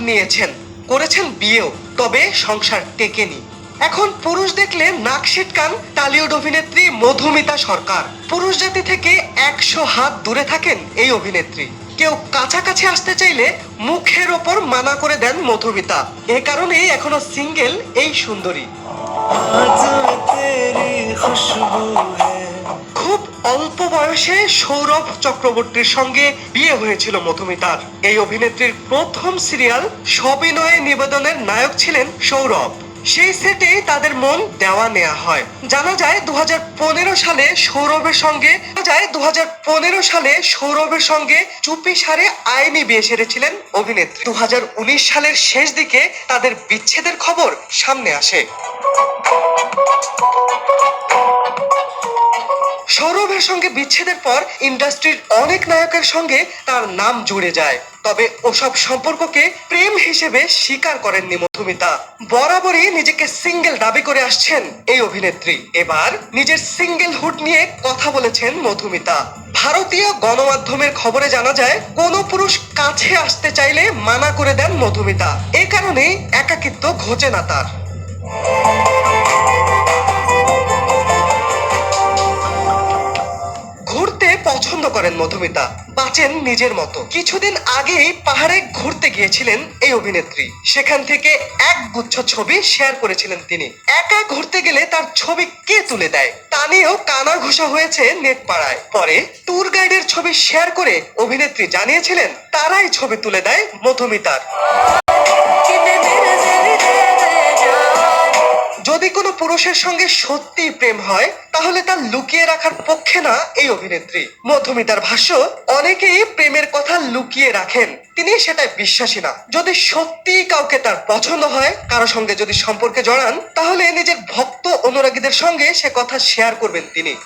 নিয়েছেন, করেছেন বিয়েও, তবে সংসার টেকেনি। এখন পুরুষ দেখলে নাক সিটকান টালিউড অভিনেত্রী মধুমিতা সরকার। পুরুষ জাতি থেকে একশো হাত দূরে থাকেন এই অভিনেত্রী। কেউ কাছাকাছি আসতে চাইলে মুখের ওপর মানা করে দেন মধুমিতা। এ কারণেই এখনও সিঙ্গেল এই সুন্দরী। বয়সে সৌরভ চক্রবর্তীর সঙ্গে বিয়ে হয়েছিল মধুমিতার। এই অভিনেত্রীর প্রথম সিরিয়াল সবিনয়ে নিবেদনের নায়ক ছিলেন সৌরভ। সেই সেটে তাদের মন দেওয়া নেওয়া হয়। জানা যায় দুহাজার পনেরো সালে সৌরভের সঙ্গে যায় দু হাজার পনেরো সালে সৌরভের সঙ্গে চুপি সারে আইনি বিয়ে সেরেছিলেন অভিনেত্রী। দু হাজার উনিশ সালের শেষ দিকে তাদের বিচ্ছেদের খবর সামনে আসে। সৌরভের সঙ্গে বিচ্ছেদের পর ইন্ডাস্ট্রির অনেক নায়কের সঙ্গে তার নাম জুড়ে যায়। তবে ওসব সম্পর্ককে প্রেম হিসেবে স্বীকার করেননি মধুমিতা। বরাবরই নিজেকে সিঙ্গেল দাবি করে আসছেন এই অভিনেত্রী। এবার নিজের সিঙ্গেল হুড নিয়ে কথা বলেছেন মধুমিতা। ভারতীয় গণমাধ্যমের খবরে জানা যায়, কোন পুরুষ কাছে আসতে চাইলে মানা করে দেন মধুমিতা। এ কারণেই একাকিত্ব ঘোচে না তার। পছন্দ করেন মধুমিতা। বাঁচেন নিজের মতো। কিছুদিন আগেই পাহাড়ে ঘুরতে গিয়েছিলেন এই অভিনেত্রী। সেখান থেকে এক গুচ্ছ ছবি শেয়ার করেছিলেন তিনি। একা ঘুরতে গেলে তার ছবি কে তুলে দেয়? তা নিয়েও কানা ঘুষা হয়েছে নেট পাড়ায় পরে ট্যুর গাইডের ছবি শেয়ার করে অভিনেত্রী জানিয়েছিলেন, তারাই ছবি তুলে দেয় মধুমিতার। যদি কোনো পুরুষের সঙ্গে সত্যি প্রেম হয়, তাহলে তা লুকিয়ে রাখার পক্ষে না এই অভিনেত্রী। মধুমিতার ভাষ্য, অনেকেই প্রেমের কথা লুকিয়ে রাখেন। তিনি সেটাই বিশ্বাসী না। যদি সত্যি কাউকে তার পছন্দ হয়, কারও সঙ্গে যদি সম্পর্কে জড়ান, তাহলে নিজের ভক্ত অনুরাগীদের সঙ্গে সে কথা শেয়ার করবেন তিনি।